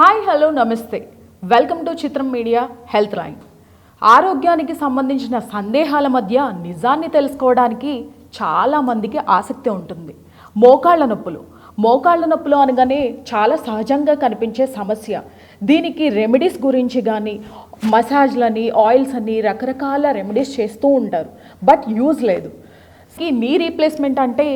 Hi hello నమస్తే. Welcome to Chitram media health line. ఆరోగ్యానికి సంబంధించిన సందేహాల మధ్య నిజాన్ని తెలుసుకోవడానికి చాలా మందికి ఆసక్తి ఉంటుంది. మోకాళ్ళ నొప్పులు. మోకాళ్ళ నొప్పులు అనగానే చాలా సహజంగా కనిపించే సమస్య. దీనికి రెమెడీస్ గురించి కానీ మసాజ్లని ఆయిల్స్ అని రకరకాల రెమెడీస్ చేస్తూ ఉంటారు. బట్ యూజ్ లేదు. ఈ నీ రీప్లేస్మెంట్ అంటే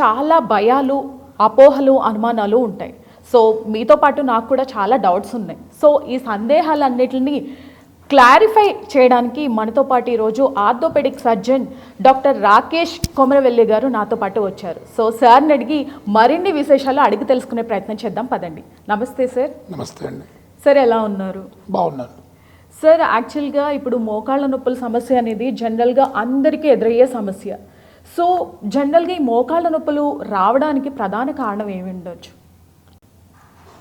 చాలా భయాలు అపోహలు అనుమానాలు ఉంటాయి. సో మీతో పాటు నాకు కూడా చాలా డౌట్స్ ఉన్నాయి. సో ఈ సందేహాలన్నిటిని క్లారిఫై చేయడానికి మనతో పాటు ఈరోజు orthopaedic surgeon doctor Rakesh Komaravelli గారు నాతో పాటు వచ్చారు. సో సార్ని అడిగి మరిన్ని విశేషాలు అడిగి తెలుసుకునే ప్రయత్నం చేద్దాం పదండి. నమస్తే సార్. నమస్తే అండి. సార్ ఎలా ఉన్నారు? బాగున్నాను. సార్ యాక్చువల్గా ఇప్పుడు మోకాళ్ళ నొప్పుల సమస్య అనేది జనరల్గా అందరికీ ఎదురయ్యే సమస్య. సో జనరల్గా ఈ మోకాళ్ళ నొప్పులు రావడానికి ప్రధాన కారణం ఏమి ఉండొచ్చు?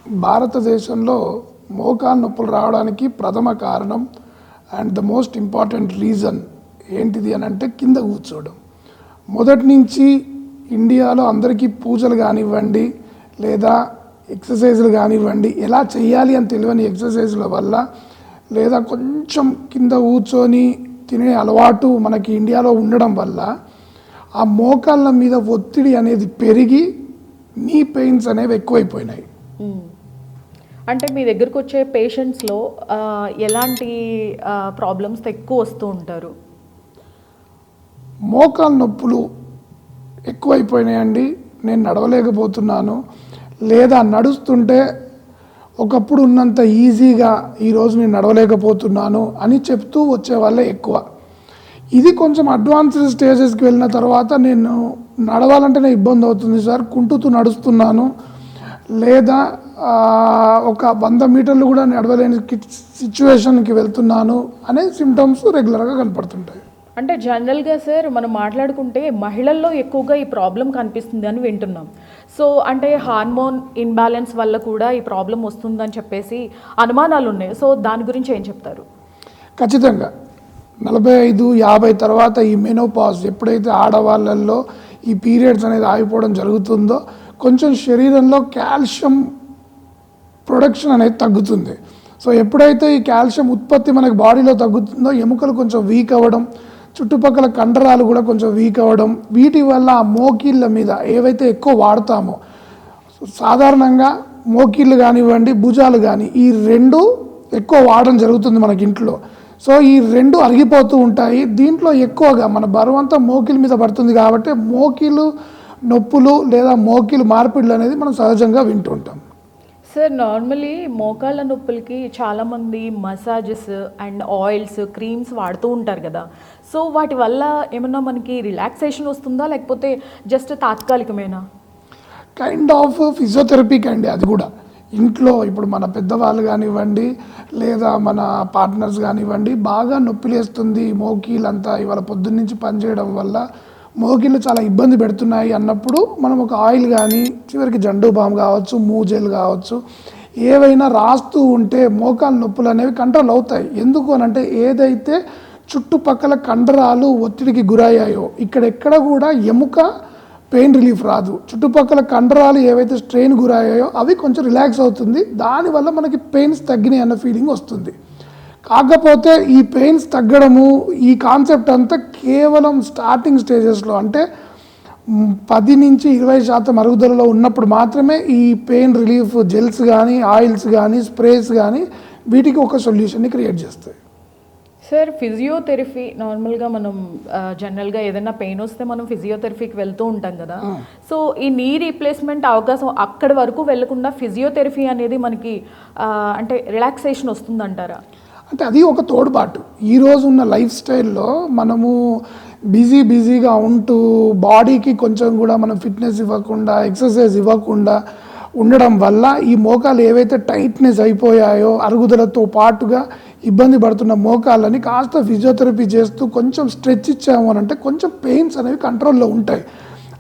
భారతదేశంలో మోకాలు నొప్పులు రావడానికి ప్రథమ కారణం and the most important reason ఏంటిది అని అంటే కింద కూర్చోవడం. మొదటి నుంచి ఇండియాలో అందరికీ పూజలు కానివ్వండి లేదా ఎక్సర్సైజులు కానివ్వండి ఎలా చేయాలి అని తెలియని ఎక్సర్సైజుల వల్ల లేదా కొంచెం కింద కూర్చొని తినే అలవాటు మనకి ఇండియాలో ఉండడం వల్ల ఆ మోకాళ్ళ మీద ఒత్తిడి అనేది పెరిగి నీ పెయిన్స్ అనేవి ఎక్కువైపోయినాయి. అంటే మీ దగ్గరకు వచ్చే పేషెంట్స్లో ఎలాంటి ప్రాబ్లమ్స్ ఎక్కువ వస్తూ ఉంటారు? మోకాలు నొప్పులు ఎక్కువైపోయినాయండి. నేను నడవలేకపోతున్నాను. లేదా నడుస్తుంటే ఒకప్పుడు ఉన్నంత ఈజీగా ఈరోజు నేను నడవలేకపోతున్నాను అని చెప్తూ వచ్చే వాళ్ళే ఎక్కువ. ఇది కొంచెం అడ్వాన్స్డ్ స్టేజెస్కి వెళ్ళిన తర్వాత నేను నడవాలంటేనే ఇబ్బంది అవుతుంది సార్. కుంటుతూ నడుస్తున్నాను. లేదా ఒక వంద మీటర్లు కూడా నడవలేని సిచ్యువేషన్కి వెళ్తున్నాను అనే సిమ్టమ్స్ రెగ్యులర్గా కనపడుతుంటాయి. అంటే జనరల్గా సార్ మనం మాట్లాడుకుంటే మహిళల్లో ఎక్కువగా ఈ ప్రాబ్లం కనిపిస్తుంది అని వింటున్నాం. సో అంటే హార్మోన్ ఇన్బ్యాలెన్స్ వల్ల కూడా ఈ ప్రాబ్లం వస్తుందని చెప్పేసి అనుమానాలు ఉన్నాయి సో దాని గురించి ఏం చెప్తారు? ఖచ్చితంగా. నలభై ఐదు యాభై తర్వాత ఈ మెనోపాజ్ ఎప్పుడైతే ఆడవాళ్ళల్లో ఈ పీరియడ్స్ అనేది ఆగిపోవడం జరుగుతుందో కొంచెం శరీరంలో కాల్షియం ప్రొడక్షన్ అనేది తగ్గుతుంది. సో ఎప్పుడైతే ఈ కాల్షియం ఉత్పత్తి మనకి బాడీలో తగ్గుతుందో ఎముకలు కొంచెం వీక్ అవ్వడం చుట్టుపక్కల కండరాలు కూడా కొంచెం వీక్ అవ్వడం వీటి వల్ల ఆ మోకీళ్ళ మీద ఏవైతే ఎక్కువ వాడతామో సాధారణంగా మోకీళ్ళు కానివ్వండి భుజాలు కానీ ఈ రెండు ఎక్కువ వాడడం జరుగుతుంది మనకి ఇంట్లో. సో ఈ రెండు అరిగిపోతూ ఉంటాయి. దీంట్లో ఎక్కువగా మన బరువంతా మోకిల మీద పడుతుంది కాబట్టి మోకిలు నొప్పులు లేదా మోకిలు మార్పిడులు అనేది మనం సహజంగా వింటూ ఉంటాం సార్ నార్మలీ మోకాళ్ళ నొప్పులకి చాలామంది మసాజెస్ అండ్ ఆయిల్స్ క్రీమ్స్ వాడుతూ ఉంటారు కదా. సో వాటి వల్ల ఏమన్నా మనకి రిలాక్సేషన్ వస్తుందా? లేకపోతే జస్ట్ తాత్కాలికమేనా? కైండ్ ఆఫ్ ఫిజియోథెరపీ అండి అది కూడా. ఇంట్లో ఇప్పుడు మన పెద్దవాళ్ళు కానివ్వండి లేదా మన పార్ట్నర్స్ కానివ్వండి బాగా నొప్పి లేస్తుంది మోకీలంతా ఇవాళ పొద్దున్నుంచి పనిచేయడం వల్ల. మోకిళ్ళు చాలా ఇబ్బంది పెడుతున్నాయి అన్నప్పుడు మనం ఒక ఆయిల్ కానీ చివరికి జండు బామ్ కావచ్చు మూజెల్ కావచ్చు ఏవైనా రాస్తూ ఉంటే మోకాలు నొప్పులు అనేవి కంట్రోల్ అవుతాయి. ఎందుకు అని అంటే ఏదైతే చుట్టుపక్కల కండరాలు ఒత్తిడికి గురయ్యాయో ఇక్కడెక్కడ కూడా ఎముక పెయిన్ రిలీఫ్ రాదు. చుట్టుపక్కల కండరాలు ఏవైతే స్ట్రెయిన్ గురయ్యాయో అవి కొంచెం రిలాక్స్ అవుతుంది. దానివల్ల మనకి పెయిన్స్ తగ్గినాయి అన్న ఫీలింగ్ వస్తుంది. కాకపోతే ఈ పెయిన్స్ తగ్గడము ఈ కాన్సెప్ట్ అంతా కేవలం స్టార్టింగ్ స్టేజెస్లో అంటే పది నుంచి ఇరవై శాతం అరుగుదలలో ఉన్నప్పుడు మాత్రమే ఈ పెయిన్ రిలీఫ్ జెల్స్ కానీ ఆయిల్స్ కానీ స్ప్రేస్ కానీ వీటికి ఒక సొల్యూషన్ని క్రియేట్ చేస్తాయి. సార్ ఫిజియోథెరపీ నార్మల్గా మనం జనరల్గా ఏదైనా పెయిన్ వస్తే మనం ఫిజియోథెరపీకి వెళ్తూ ఉంటాం కదా. సో ఈ నీ రీప్లేస్మెంట్ అవకాశం అక్కడి వరకు వెళ్ళకుండా ఫిజియోథెరపీ అనేది మనకి అంటే రిలాక్సేషన్ వస్తుందంటారా? అంటే అది ఒక తోడ్పాటు ఈరోజు ఉన్న లైఫ్ స్టైల్లో మనము బిజీ బిజీగా ఉంటూ బాడీకి కొంచెం కూడా మనం ఫిట్నెస్ ఇవ్వకుండా ఎక్సర్సైజ్ ఇవ్వకుండా ఉండడం వల్ల ఈ మోకాలు ఏవైతే టైట్నెస్ అయిపోయాయో అరుగుదలతో పాటుగా ఇబ్బంది పడుతున్న మోకాళ్ళని కాస్త ఫిజియోథెరపీ చేస్తూ కొంచెం స్ట్రెచ్ ఇచ్చాము అని అంటే కొంచెం పెయిన్స్ అనేవి కంట్రోల్లో ఉంటాయి.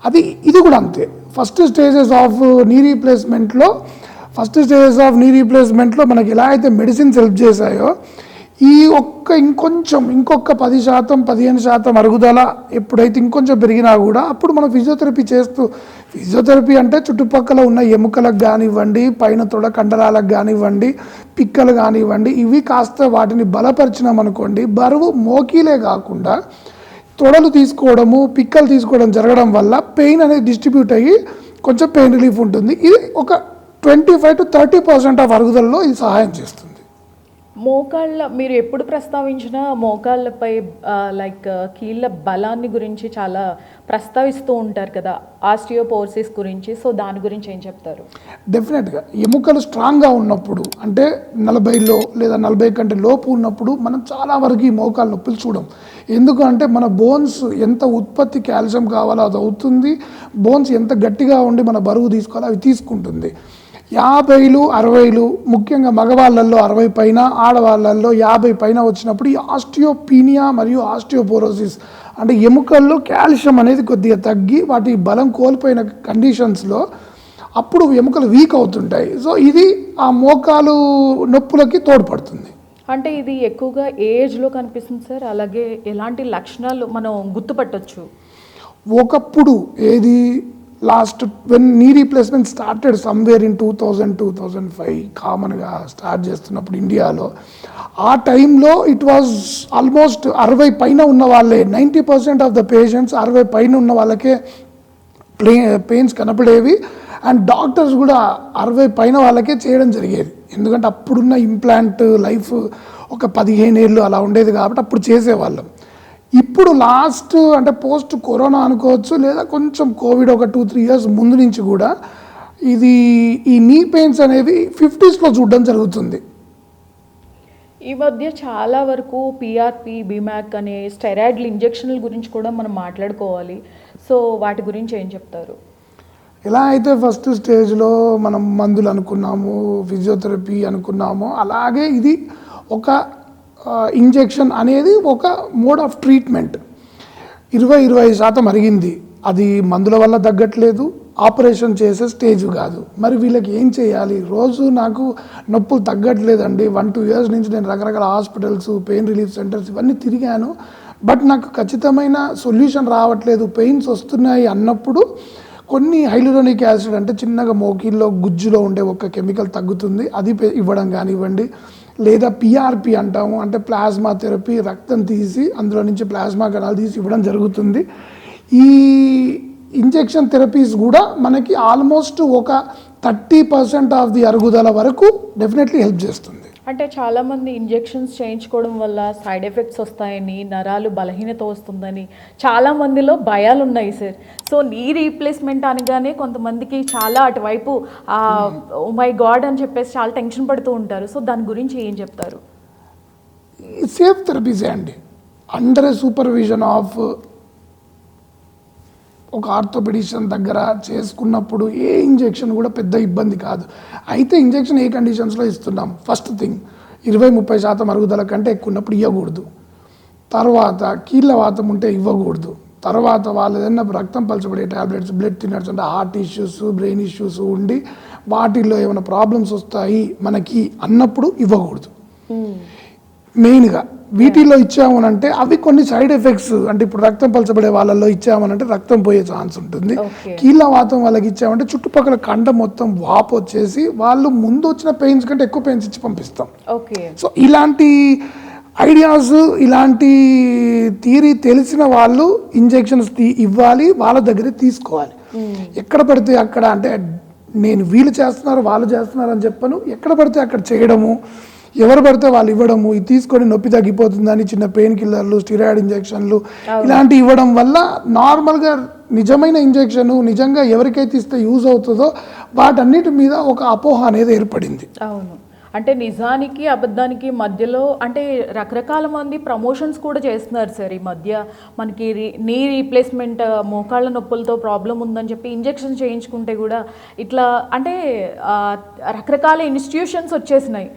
అది ఇది కూడా అంతే. ఫస్ట్ స్టేజెస్ ఆఫ్ నీ రీప్లేస్మెంట్లో ఫస్ట్ స్టేజెస్ ఆఫ్ నీ రీప్లేస్మెంట్లో మనకి ఎలా అయితే మెడిసిన్స్ హెల్ప్ చేశాయో ఈ ఒక్క ఇంకొంచెం ఇంకొక పది శాతం పదిహేను శాతం అరుగుదల ఎప్పుడైతే ఇంకొంచెం పెరిగినా కూడా అప్పుడు మనం ఫిజియోథెరపీ చేస్తూ ఫిజియోథెరపీ అంటే చుట్టుపక్కల ఉన్న ఎముకలకు కానివ్వండి పైన తొడ కండరాలకు కానివ్వండి పిక్కలు కానివ్వండి ఇవి కాస్త వాటిని బలపరిచినాం అనుకోండి బరువు మోకీలే కాకుండా తొడలు తీసుకోవడము పిక్కలు తీసుకోవడం జరగడం వల్ల పెయిన్ అనేది డిస్ట్రిబ్యూట్ అయ్యి కొంచెం పెయిన్ రిలీఫ్ ఉంటుంది. ఇది ఒక twenty five to thirty percent of అరుగుదలలో ఇది సహాయం చేస్తుంది. మోకాళ్ళ మీరు ఎప్పుడు ప్రస్తావించిన మోకాళ్ళపై లైక్ కీళ్ళ బలాన్ని గురించి చాలా ప్రస్తావిస్తూ ఉంటారు కదా ఆస్టియోపోర్సిస్ గురించి. సో దాని గురించి ఏం చెప్తారు? డెఫినెట్గా ఎముకలు స్ట్రాంగ్గా ఉన్నప్పుడు అంటే నలభైలో లేదా నలభై కంటే లోపు ఉన్నప్పుడు మనం చాలా వరకు ఈ మోకాలు నొప్పులు చూడం. ఎందుకంటే మన బోన్స్ ఎంత ఉత్పత్తి కాల్షియం కావాలో అది అవుతుంది. బోన్స్ ఎంత గట్టిగా ఉండి మన బరువు తీసుకోవాలో అవి తీసుకుంటుంది. యాభైలు అరవైలు ముఖ్యంగా మగవాళ్ళల్లో అరవై పైన ఆడవాళ్ళల్లో యాభై పైన వచ్చినప్పుడు ఈ ఆస్టియోపీనియా మరియు ఆస్టియోపోరోసిస్ అంటే ఎముకల్లో కాల్షియం అనేది కొద్దిగా తగ్గి వాటి బలం కోల్పోయిన కండిషన్స్లో అప్పుడు ఎముకలు వీక్ అవుతుంటాయి. సో ఇది ఆ మోకాలు నొప్పులకి తోడ్పడుతుంది. అంటే ఇది ఎక్కువగా ఏజ్లో కనిపిస్తుంది సార్. అలాగే ఎలాంటి లక్షణాలు మనం గుర్తుపట్టొచ్చు? ఒకప్పుడు ఏది last when knee replacement started somewhere in two thousand two thousand five కామన్గా స్టార్ట్ చేస్తున్నప్పుడు ఇండియాలో ఆ టైంలో ఇట్ వాజ్ ఆల్మోస్ట్ అరవై పైన ఉన్న వాళ్ళే. Ninety percent of the patients అరవై పైన ఉన్న వాళ్ళకే ప్లే పెయిన్స్ కనపడేవి. అండ్ డాక్టర్స్ కూడా అరవై పైన వాళ్ళకే చేయడం జరిగేది. ఎందుకంటే అప్పుడున్న ఇంప్లాంట్ లైఫ్ ఒక పదిహేను ఏళ్ళు అలా ఉండేది కాబట్టి అప్పుడు చేసేవాళ్ళం. ఇప్పుడు లాస్ట్ అంటే పోస్ట్ కరోనా అనుకోవచ్చు లేదా కొంచెం కోవిడ్ ఒక టూ త్రీ ఇయర్స్ ముందు నుంచి కూడా ఇది ఈ నీ పెయిన్స్ అనేవి ఫిఫ్టీస్లో చూడడం జరుగుతుంది. ఈ మధ్య చాలా వరకు పిఆర్పి బీమాక్ అనే స్టెరాయిడ్ల ఇంజెక్షన్ల గురించి కూడా మనం మాట్లాడుకోవాలి. సో వాటి గురించి ఏం చెప్తారు? ఎలా అయితే ఫస్ట్ స్టేజ్లో మనం మందులు అనుకున్నాము ఫిజియోథెరపీ అనుకున్నామో అలాగే ఇది ఒక ఇంజెక్షన్ అనేది ఒక మోడ్ ఆఫ్ ట్రీట్మెంట్. ఇరవై ఇరవై శాతం అరిగింది. అది మందుల వల్ల తగ్గట్లేదు. ఆపరేషన్ చేసే స్టేజ్ కాదు. మరి వీళ్ళకి ఏం చేయాలి? రోజు నాకు నొప్పులు తగ్గట్లేదండి. వన్ టూ ఇయర్స్ నుంచి నేను రకరకాల హాస్పిటల్స్ పెయిన్ రిలీఫ్ సెంటర్స్ ఇవన్నీ తిరిగాను. బట్ నాకు ఖచ్చితమైన సొల్యూషన్ రావట్లేదు. పెయిన్స్ వస్తున్నాయి అన్నప్పుడు కొన్ని హైలోనిక్ యాసిడ్ అంటే చిన్నగా మోకిల్లో గుజ్జులో ఉండే ఒక కెమికల్ తగ్గుతుంది. అది ఇవ్వడం కానివ్వండి. లేదా పిఆర్పి అంటాము. అంటే ప్లాస్మా థెరపీ రక్తం తీసి అందులో నుంచి ప్లాస్మా కణాలు తీసి ఇవ్వడం జరుగుతుంది. ఈ ఇంజెక్షన్ థెరపీస్ కూడా మనకి ఆల్మోస్ట్ ఒక థర్టీ పర్సెంట్ ఆఫ్ ది అరుగుదల వరకు డెఫినెట్లీ హెల్ప్ చేస్తుంది. అంటే చాలామంది ఇంజెక్షన్స్ చేయించుకోవడం వల్ల సైడ్ ఎఫెక్ట్స్ వస్తాయని నరాలు బలహీనత వస్తుందని చాలా మందిలో భయాలు ఉన్నాయి సార్. సో నీ రీప్లేస్మెంట్ అనగానే కొంతమందికి చాలా అటువైపు మై గాడ్ అని చెప్పేసి చాలా టెన్షన్ పడుతూ ఉంటారు. సో దాని గురించి ఏం చెప్తారు? సేఫ్ థెరపీసే అండి. అండర్ సూపర్విజన్ ఆఫ్ ఒక ఆర్థోపెడిషన్ దగ్గర చేసుకున్నప్పుడు ఏ ఇంజెక్షన్ కూడా పెద్ద ఇబ్బంది కాదు. అయితే ఇంజెక్షన్ ఏ కండిషన్స్లో ఇస్తున్నాం? ఫస్ట్ థింగ్ ఇరవై ముప్పై శాతం అరుగుదల కంటే ఎక్కువ ఉన్నప్పుడు ఇవ్వకూడదు. తర్వాత కీళ్ళ వాతం ఉంటే ఇవ్వకూడదు. తర్వాత వాళ్ళు ఏదైనా రక్తం పలచబడే టాబ్లెట్స్ బ్లడ్ థిన్నర్స్ అంటే హార్ట్ ఇష్యూస్ బ్రెయిన్ ఇష్యూస్ ఉండి వాటిల్లో ఏమైనా ప్రాబ్లమ్స్ వస్తాయి మనకి అన్నప్పుడు ఇవ్వకూడదు. మెయిన్గా వీటిల్లో ఇచ్చామనంటే అవి కొన్ని సైడ్ ఎఫెక్ట్స్ అంటే ఇప్పుడు రక్తం పలచబడే వాళ్ళల్లో ఇచ్చామనంటే రక్తం పోయే ఛాన్స్ ఉంటుంది. కీళ్ళ వాతం వాళ్ళకి ఇచ్చామంటే చుట్టుపక్కల కండ మొత్తం వాపు వచ్చేసి వాళ్ళు ముందు వచ్చిన పెయిన్స్ కంటే ఎక్కువ పెయిన్స్ ఇచ్చి పంపిస్తాం. ఓకే సో ఇలాంటి ఐడియాస్ ఇలాంటి థియరీ తెలిసిన వాళ్ళు ఇంజెక్షన్స్ ఇవ్వాలి వాళ్ళ దగ్గరే తీసుకోవాలి. ఎక్కడ పడితే అక్కడ అంటే నేను వీళ్ళు చేస్తున్నారు వాళ్ళు చేస్తున్నారు అని చెప్పను. ఎక్కడ పడితే అక్కడ చేయడము. ఎవరు పడితే వాళ్ళు ఇవ్వడము ఇది తీసుకొని నొప్పి తగ్గిపోతుందని చిన్న పెయిన్ కిల్లర్లు స్టిరాయిడ్ ఇంజెక్షన్లు ఇలాంటివి ఇవ్వడం వల్ల నార్మల్గా నిజమైన ఇంజెక్షన్ నిజంగా ఎవరికైతే ఇస్తే యూజ్ అవుతుందో వాటన్నిటి మీద ఒక అపోహ అనేది ఏర్పడింది. అవును. అంటే నిజానికి అబద్ధానికి మధ్యలో అంటే రకరకాల మంది ప్రమోషన్స్ కూడా చేస్తున్నారు సార్ ఈ మధ్య. మనకి రీ- నీ రీప్లేస్మెంట్ మోకాళ్ళ నొప్పులతో ప్రాబ్లం ఉందని చెప్పి ఇంజెక్షన్ చేయించుకుంటే కూడా ఇట్లా అంటే రకరకాల ఇన్స్టిట్యూషన్స్ వచ్చేసినాయి.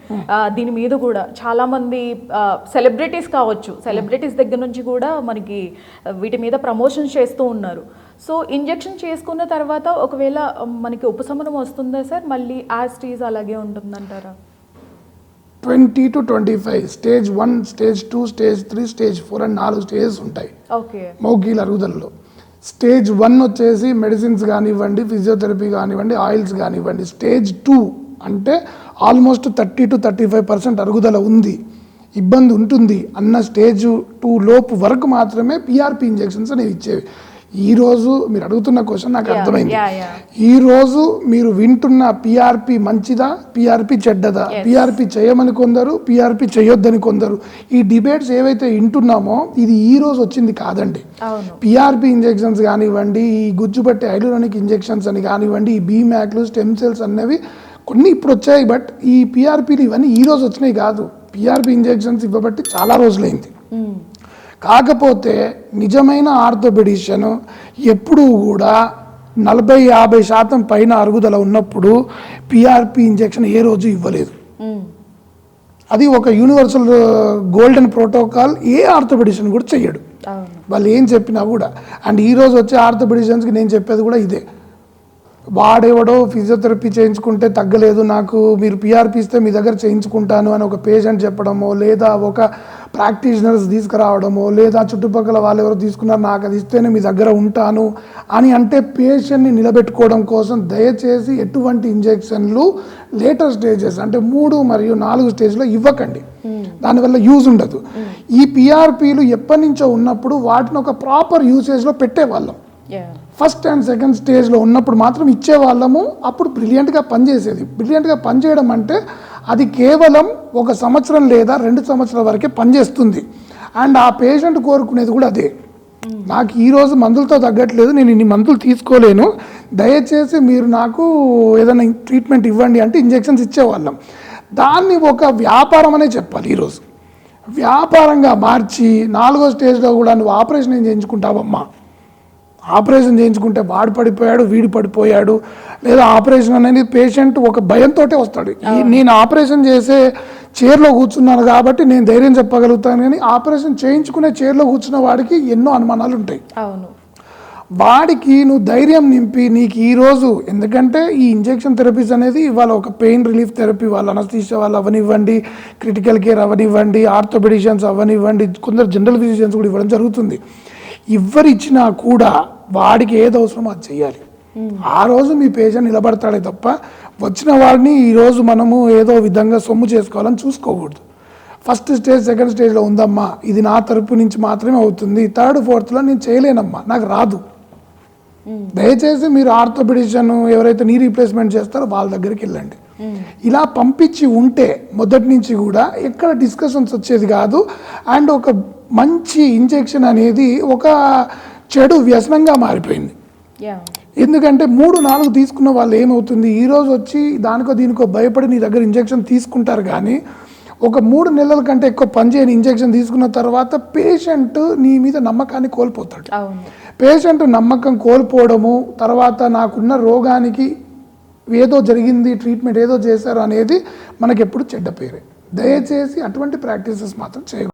దీని మీద కూడా చాలామంది సెలబ్రిటీస్ కావచ్చు సెలబ్రిటీస్ దగ్గర నుంచి కూడా మనకి వీటి మీద ప్రమోషన్స్ చేస్తూ ఉన్నారు. సో ఇంజెక్షన్ చేసుకున్న తర్వాత ఒకవేళ మనకి ఉపశమనం వస్తుందా సార్? మళ్ళీ యాజ్ అలాగే ఉంటుందంటారా? Twenty to twenty five stage one stage two stage three stage four అని నాలుగు స్టేజెస్ ఉంటాయి. ఓకే. మౌకీల అరుగుదలలో. స్టేజ్ వన్ వచ్చేసి మెడిసిన్స్ కానివ్వండి ఫిజియోథెరపీ కానివ్వండి ఆయిల్స్ కానివ్వండి. స్టేజ్ టూ అంటే almost thirty to thirty five percent అరుగుదల ఉంది. ఇబ్బంది ఉంటుంది అన్న స్టేజ్ టూ లోపు వరకు మాత్రమే పిఆర్పి ఇంజెక్షన్స్ అనేవి ఇచ్చేవి. ఈ రోజు మీరు అడుగుతున్న క్వశ్చన్ నాకు అర్థమైంది. yeah, yeah. ఈ రోజు మీరు వింటున్న పిఆర్పి మంచిదా పిఆర్పి చెడ్డదా. పిఆర్పి చేయమని కొందరు పిఆర్పి చేయొద్దని కొందరు. ఈ డిబేట్స్ ఏవైతే వింటున్నామో ఇది ఈ రోజు వచ్చింది కాదండి. పిఆర్పి ఇంజెక్షన్స్ కానివ్వండి ఈ గుజ్జుబట్టి హైలోనిక్ ఇంజెక్షన్స్ అని కానివ్వండి ఈ బీమ్యాక్లు స్టెమ్ సెల్స్ అనేవి కొన్ని ఇప్పుడు వచ్చాయి బట్ ఈ పిఆర్పీలు ఇవన్నీ ఈ రోజు వచ్చినాయి కాదు. పిఆర్పి ఇంజెక్షన్స్ ఇవ్వబట్టి చాలా రోజులైంది. మ్మ్. కాకపోతే నిజమైన ఆర్థోపెడిషన్ ఎప్పుడూ కూడా నలభై యాభై శాతం పైన అరుగుదల ఉన్నప్పుడు పిఆర్పి ఇంజెక్షన్ ఏ రోజు ఇవ్వలేదు. అది ఒక యూనివర్సల్ గోల్డెన్ ప్రోటోకాల్ ఏ ఆర్థోపెడిషన్ కూడా చెయ్యడు. వాళ్ళు ఏం చెప్పినా కూడా. అండ్ ఈ రోజు వచ్చే ఆర్థోపెడిషన్స్కి నేను చెప్పేది కూడా ఇదే. వాడెవడో ఫిజియోథెరపీ చేయించుకుంటే తగ్గలేదు నాకు మీరు పిఆర్పి ఇస్తే మీ దగ్గర చేయించుకుంటాను అని ఒక పేషెంట్ చెప్పడమో లేదా ఒక ప్రాక్టీషనర్స్ తీసుకురావడమో లేదా చుట్టుపక్కల వాళ్ళు ఎవరో తీసుకున్నారు నాకు అది ఇస్తేనే మీ దగ్గర ఉంటాను అని అంటే పేషెంట్ని నిలబెట్టుకోవడం కోసం దయచేసి ఎటువంటి ఇంజెక్షన్లు లేటర్ స్టేజెస్ అంటే మూడు మరియు నాలుగు స్టేజ్లో ఇవ్వకండి. దానివల్ల యూజ్ ఉండదు. ఈ పిఆర్పీలు ఎప్పటి నుంచో ఉన్నప్పుడు వాటిని ఒక ప్రాపర్ యూసేజ్లో పెట్టేవాళ్ళం. ఫస్ట్ అండ్ సెకండ్ స్టేజ్లో ఉన్నప్పుడు మాత్రం ఇచ్చేవాళ్ళము అప్పుడు బ్రిలియంట్గా పనిచేసేది. బ్రిలియంట్గా పనిచేయడం అంటే అది కేవలం ఒక సంవత్సరం లేదా రెండు సంవత్సరాల వరకే పనిచేస్తుంది. అండ్ ఆ పేషెంట్ కోరుకునేది కూడా అదే. నాకు ఈరోజు మందులతో తగ్గట్లేదు నేను ఇన్ని మందులు తీసుకోలేను. దయచేసి మీరు నాకు ఏదైనా ట్రీట్మెంట్ ఇవ్వండి అంటే ఇంజెక్షన్స్ ఇచ్చేవాళ్ళం. దాన్ని ఒక వ్యాపారం అనే చెప్పాలి ఈరోజు వ్యాపారంగా మార్చి నాలుగో స్టేజ్లో కూడా నువ్వు ఆపరేషన్ ఏం చేయించుకుంటావమ్మా? ఆపరేషన్ చేయించుకుంటే వాడు పడిపోయాడు వీడు పడిపోయాడు. లేదా ఆపరేషన్ అనేది పేషెంట్ ఒక భయంతో వస్తాడు. నేను ఆపరేషన్ చేసే చైర్లో కూర్చున్నాను కాబట్టి నేను ధైర్యం చెప్పగలుగుతాను కానీ ఆపరేషన్ చేయించుకునే చైర్లో కూర్చున్న వాడికి ఎన్నో అనుమానాలు ఉంటాయి. అవును. వాడికి నువ్వు ధైర్యం నింపి నీకు ఈ రోజు ఎందుకంటే ఈ ఇంజెక్షన్ థెరపీస్ అనేది ఇవాళ ఒక పెయిన్ రిలీఫ్ థెరపీ వాళ్ళు అనస్థీషియా వాళ్ళు అవనివ్వండి క్రిటికల్ కేర్ అవనివ్వండి ఆర్థోపెడిషియన్స్ అవనివ్వండి కొందరు జనరల్ ఫిజిషియన్స్ కూడా ఇవ్వడం జరుగుతుంది. ఎవరు ఇచ్చినా కూడా వాడికి ఏది అవసరమో అది చేయాలి ఆ రోజు మీ పేషెంట్ నిలబడతాడే తప్ప వచ్చిన వాడిని ఈ రోజు మనము ఏదో విధంగా సొమ్ము చేసుకోవాలని చూసుకోకూడదు. ఫస్ట్ స్టేజ్ సెకండ్ స్టేజ్లో ఉందమ్మా ఇది నా తరపు నుంచి మాత్రమే అవుతుంది థర్డ్ ఫోర్త్లో నేను చేయలేనమ్మా నాకు రాదు. దయచేసి మీరు ఆర్థోపెడిషన్ ఎవరైతే నీ రీప్లేస్మెంట్ చేస్తారో వాళ్ళ దగ్గరికి వెళ్ళండి. ఇలా పంపించి ఉంటే మొదటి నుంచి కూడా ఎక్కడ డిస్కషన్స్ వచ్చేది కాదు. అండ్ ఒక మంచి ఇంజెక్షన్ అనేది ఒక చెడు వ్యసనంగా మారిపోయింది. ఎందుకంటే మూడు నాలుగు తీసుకున్న వాళ్ళు ఏమవుతుంది? ఈ రోజు వచ్చి దానికో దీనికో భయపడి నీ దగ్గర ఇంజెక్షన్ తీసుకుంటారు కానీ ఒక మూడు నెలల కంటే ఎక్కువ పనిచేయని ఇంజెక్షన్ తీసుకున్న తర్వాత పేషెంట్ నీ మీద నమ్మకాన్ని కోల్పోతాడు. పేషెంట్ నమ్మకం కోల్పోవడము తర్వాత నాకున్న రోగానికి ఏదో జరిగింది ట్రీట్మెంట్ ఏదో చేశారు అనేది మనకి ఎప్పుడు చెడ్డ పేరే. దయచేసి అటువంటి ప్రాక్టీసెస్ మాత్రం చేయకూడదు.